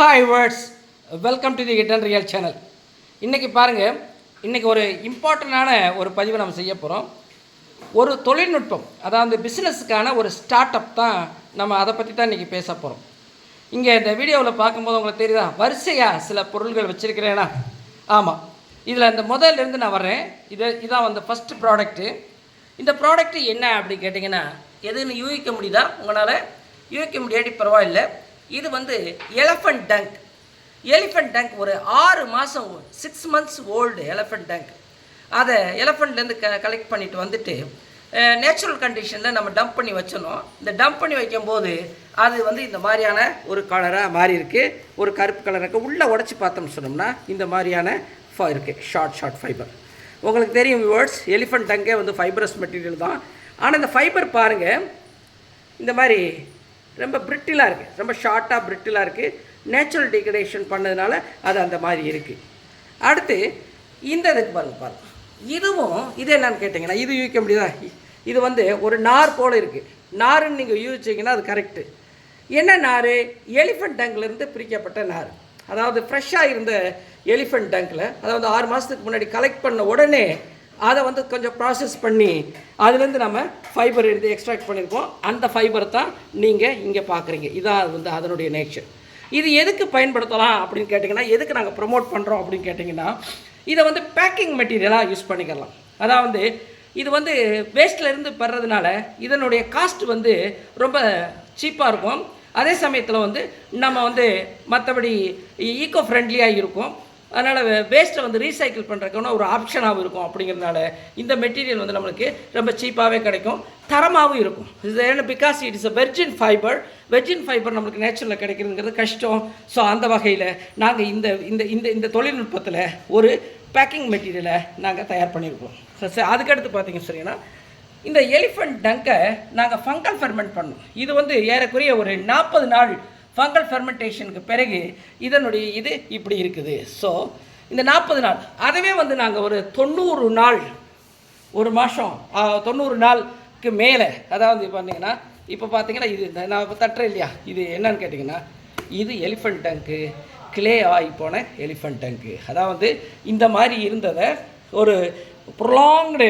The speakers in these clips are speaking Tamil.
Hi words welcome to the hidden real channel இன்றைக்கி பாருங்கள் இன்றைக்கி ஒரு இம்பார்ட்டண்ட்டான ஒரு பதிவை நம்ம செய்ய போகிறோம் ஒரு தொழில்நுட்பம் அதாவது பிஸ்னஸுக்கான ஒரு ஸ்டார்ட் அப் தான் நம்ம அதை பற்றி தான் இன்றைக்கி பேச போகிறோம் இங்கே இந்த வீடியோவில் பார்க்கும்போது உங்களுக்கு தெரியுதா? வரிசையாக சில பொருள்கள் வச்சுருக்கிறேன்னா ஆமாம் இதில் இந்த முதல்ல இருந்து நான் வர்றேன். இது இதான் வந்து ஃபஸ்ட்டு ப்ராடக்ட்டு இந்த ப்ராடக்ட்டு என்ன அப்படி கேட்டிங்கன்னா எதுன்னு யூகிக்க முடியுதா? உங்களால் யூகிக்க முடியாட்டி பரவாயில்லை. இது வந்து எலஃபண்ட் டங்க் எலிஃபண்ட் டங்க் ஒரு ஆறு மாதம் six months old elephant dung அதை எலஃபண்ட்லேருந்து க கலெக்ட் பண்ணிட்டு வந்துட்டு நேச்சுரல் கண்டிஷனில் நம்ம டம்ப் பண்ணி வச்சிடணும். இந்த டம்ப் பண்ணி வைக்கும்போது அது வந்து இந்த மாதிரியான ஒரு கலராக மாறி இருக்குது ஒரு கருப்பு கலராக இருக்குது உள்ளே உடச்சி பார்த்தோம்னு சொன்னோம்னா இந்த மாதிரியான ஃபை இருக்குது ஷார்ட் ஷார்ட் ஃபைபர் உங்களுக்கு தெரியும் வேர்ட்ஸ் எலிஃபண்ட் டங்கே வந்து ஃபைபரஸ் மெட்டீரியல் தான். ஆனால் இந்த ஃபைபர் பாருங்கள் இந்த மாதிரி ரொம்ப பிரிட்டிலாக இருக்குது ரொம்ப ஷார்ட்டாக பிரிட்டிலாக இருக்குது நேச்சுரல் டிகிரேஷன் பண்ணதுனால அது அந்த மாதிரி இருக்குது அடுத்து இந்த இதுக்கு பாருங்க பாருங்க. இதுவும் இது என்னன்னு கேட்டிங்கன்னா இது யூகிக்க முடியுதா? இது வந்து ஒரு நார் போல் இருக்குது நாருன்னு நீங்கள் யூகிச்சிங்கன்னா அது கரெக்டு என்ன நார்? எலிஃபண்ட் டங்க்லேருந்து பிரிக்கப்பட்ட நார். அதாவது ஃப்ரெஷ்ஷாக இருந்த எலிஃபண்ட் டங்க்கில் அதாவது ஆறு மாதத்துக்கு முன்னாடி கலெக்ட் பண்ண உடனே அதை வந்து கொஞ்சம் ப்ராசஸ் பண்ணி அதுலேருந்து நம்ம ஃபைபர் எடுத்து எக்ஸ்ட்ராக்ட் பண்ணியிருக்கோம். அந்த ஃபைபர் தான் நீங்கள் இங்கே பார்க்குறீங்க. இதான் வந்து அதனுடைய நேச்சர் இது எதுக்கு பயன்படுத்தலாம் அப்படின்னு கேட்டிங்கன்னா எதுக்கு நாங்கள் ப்ரொமோட் பண்ணுறோம் அப்படின்னு கேட்டிங்கன்னா இதை வந்து பேக்கிங் மெட்டீரியலாக யூஸ் பண்ணிக்கலாம். அதாவது இது வந்து வேஸ்ட்லேருந்து பெறதுனால இதனுடைய காஸ்ட் வந்து ரொம்ப சீப்பாக இருக்கும். அதே சமயத்தில் வந்து நம்ம வந்து மற்றபடி ஈக்கோ ஃப்ரெண்ட்லியாக இருக்கும். அதனால் வேஸ்ட்டை வந்து ரீசைக்கிள் பண்ணுறதுக்கான ஒரு ஆப்ஷனாகவும் இருக்கும் அப்படிங்கிறதுனால இந்த மெட்டீரியல் வந்து நம்மளுக்கு ரொம்ப சீப்பாகவே கிடைக்கும். தரமாகவும் இருக்கும். இது ஏன்னா because it is a virgin fibre virgin fibre நம்மளுக்கு நேச்சுரலில் கிடைக்கிறதுங்கிறது கஷ்டம். ஸோ அந்த வகையில் நாங்கள் இந்த இந்த இந்த இந்த தொழில்நுட்பத்தில் ஒரு பேக்கிங் மெட்டீரியலை நாங்கள் தயார் பண்ணியிருக்கோம் ஸோ அதுக்கடுத்து பார்த்தீங்க சரிங்கன்னா இந்த எலிஃபண்ட் டங்கை நாங்கள் ஃபங்கல் ஃபெர்மெண்ட் பண்ணோம். இது வந்து ஏறக்குறைய ஒரு நாற்பது நாள் ஃபங்கல் ஃபெர்மெண்டேஷனுக்கு பிறகு இதனுடைய இது இப்படி இருக்குது. ஸோ இந்த நாற்பது நாள். அதுவே வந்து நாங்கள் ஒரு தொண்ணூறு நாள் ஒரு மாதம் தொண்ணூறு நாளுக்கு மேலே. அதாவது பார்த்தீங்கன்னா இப்போ பார்த்தீங்கன்னா இது இந்த நான் இப்போ தட்டுறேன் இல்லையா? இது என்னன்னு கேட்டிங்கன்னா இது எலிஃபண்ட் டங்க்கு கிளே ஆகி போன எலிஃபண்ட் டங்க்கு அதாவது இந்த மாதிரி இருந்ததை ஒரு ப்ரொலாங்டு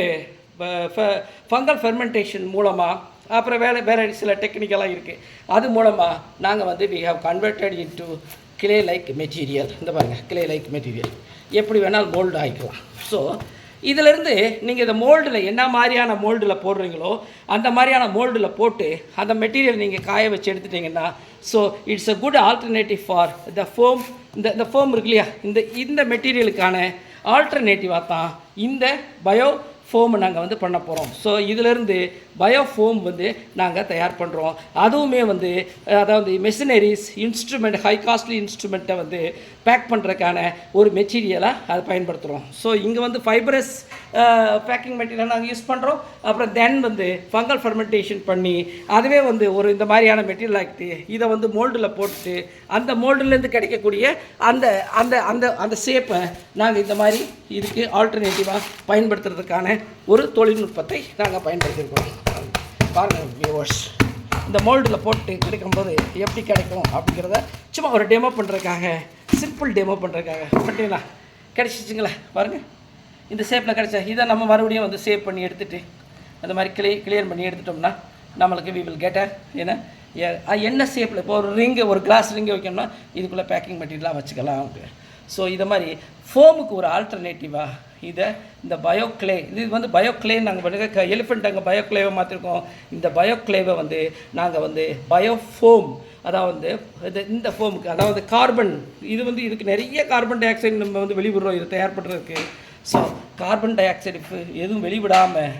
ஃபங்கல் ஃபெர்மெண்டேஷன் மூலமாக அப்புறம் வேலை வேறு சில டெக்னிக்கெல்லாம் இருக்குது அது மூலமாக நாங்கள் வந்து we have converted into clay like material இந்த பாருங்கள் கிளே லைக் மெட்டீரியல் எப்படி வேணாலும் மோல்டு ஆகிக்கலாம் ஸோ இதிலிருந்து நீங்கள் இந்த மோல்டில் என்ன மாதிரியான மோல்டில் போடுறீங்களோ அந்த மாதிரியான மோல்டில் போட்டு அந்த மெட்டீரியல் நீங்கள் காய வச்சு எடுத்துட்டிங்கன்னா so it's a good alternative for the foam இந்த இந்த ஃபோம் இருக்கு இல்லையா? இந்த இந்த மெட்டீரியலுக்கான ஆல்டர்னேட்டிவாக தான் இந்த பயோ ஃபோம் நாங்கள் வந்து பண்ண போகிறோம் ஸோ இதிலிருந்து பயோ ஃபோம் வந்து நாங்கள் தயார் பண்ணுறோம் அதுவுமே வந்து அதாவது மெஷினரிஸ் இன்ஸ்ட்ருமெண்ட் ஹை காஸ்ட்லி இன்ஸ்ட்ருமெண்ட்டை வந்து பேக் பண்ணுறதுக்கான ஒரு மெட்டீரியலாக அதை பயன்படுத்துகிறோம் ஸோ இங்கே வந்து ஃபைபரஸ் பேக்கிங் மெட்டீரியல் நாங்கள் யூஸ் பண்ணுறோம் அப்புறம் தென் வந்து ஃபங்கல் ஃபெர்மெண்டேஷன் பண்ணி அதுவே வந்து ஒரு இந்த மாதிரியான மெட்டீரியல் ஆகிட்டு இதை வந்து மோல்டில் போட்டு அந்த மோல்டுலேருந்து கிடைக்கக்கூடிய அந்த அந்த அந்த அந்த ஷேப்பை நாங்கள் இந்த மாதிரி இதுக்கு ஆல்டர்னேட்டிவாக பயன்படுத்துறதுக்கான ஒரு தொழில்நுட்பத்தை நாங்கள் பயன்படுத்தியிருக்கோம். பாருங்கள் வியூவர்ஸ் இந்த மோல்டில் போட்டு கிடைக்கும்போது எப்படி கிடைக்கும் அப்படிங்கிறத சும்மா ஒரு டெமோ பண்ணுறதுக்காக சிம்பிள் டெமோ பண்ணுறதுக்காக பண்ணிங்களா கிடச்சிச்சிங்களா? பாருங்கள் இந்த ஷேப்பில் கிடச்சா இதை நம்ம மறுபடியும் வந்து சேவ் பண்ணி எடுத்துகிட்டு அந்த மாதிரி கிளி கிளியர் பண்ணி எடுத்துட்டோம்னா நம்மளுக்கு வி வில் கெட் ஏன்னா என்ன? ஷேப்பில் இப்போ ஒரு ரிங்கு ஒரு கிளாஸ் ரிங்கு வைக்கணும்னா இதுக்குள்ளே பேக்கிங் மெட்டீரியலாக வச்சுக்கலாம். ஸோ இதை மாதிரி ஃபோமுக்கு ஒரு ஆல்டர்னேட்டிவாக இதை இந்த பயோக்ளே இது வந்து பயோக்ளே நாங்கள் பண்ணுங்க எலிஃபெண்ட் அங்கே பயோக்ளேவை மாற்றிருக்கோம் இந்த பயோக்ளேவை வந்து நாங்கள் வந்து பயோஃபோம் அதாவது இது இந்த ஃபோமுக்கு அதாவது கார்பன் இது வந்து இதுக்கு நிறைய கார்பன் டை ஆக்சைடு நம்ம வந்து வெளிவிடுறோம் இதை தயார் பண்ணுறதுக்கு ஸோ கார்பன் டை ஆக்சைடு எதுவும் வெளிவிடாமல்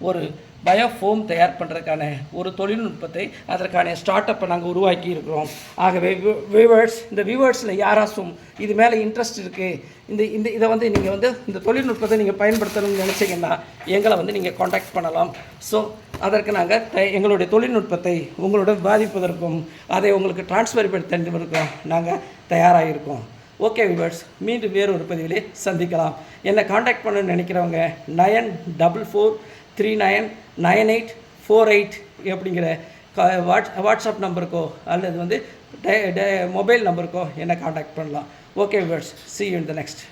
ஒரு பயோஃபோம் தயார் பண்ணுறதுக்கான ஒரு தொழில்நுட்பத்தை அதற்கான ஸ்டார்ட் அப்பை நாங்கள் உருவாக்கி இருக்கிறோம். ஆகவே வியூவர்ஸ் இந்த வியூவர்ஸில் யாராச்சும் இது மேலே இன்ட்ரெஸ்ட் இருக்குது இந்த இந்த இதை வந்து நீங்கள் வந்து இந்த தொழில்நுட்பத்தை நீங்கள் பயன்படுத்தணும்னு நினச்சிங்கன்னா எங்களை வந்து நீங்கள் காண்டாக்ட் பண்ணலாம். ஸோ அதற்கு நாங்கள் த எங்களுடைய தொழில்நுட்பத்தை உங்களோட பாதிப்பதற்கும் அதை உங்களுக்கு டிரான்ஸ்ஃபர் பண்ணி தருவதற்கும் நாங்கள் தயாராக இருக்கோம் ஓகே விவர்ஸ் மீண்டும் வேறு ஒரு பதிவிலே சந்திக்கலாம். என்னை காண்டாக்ட் பண்ணணும்னு நினைக்கிறவங்க nine double four three nine nine eight four eight அப்படிங்கிற வாட்ஸ் வாட்ஸ்அப் நம்பருக்கோ அல்லது வந்து டே மொபைல் நம்பருக்கோ என்னை காண்டாக்ட் பண்ணலாம். Okay words see you in the next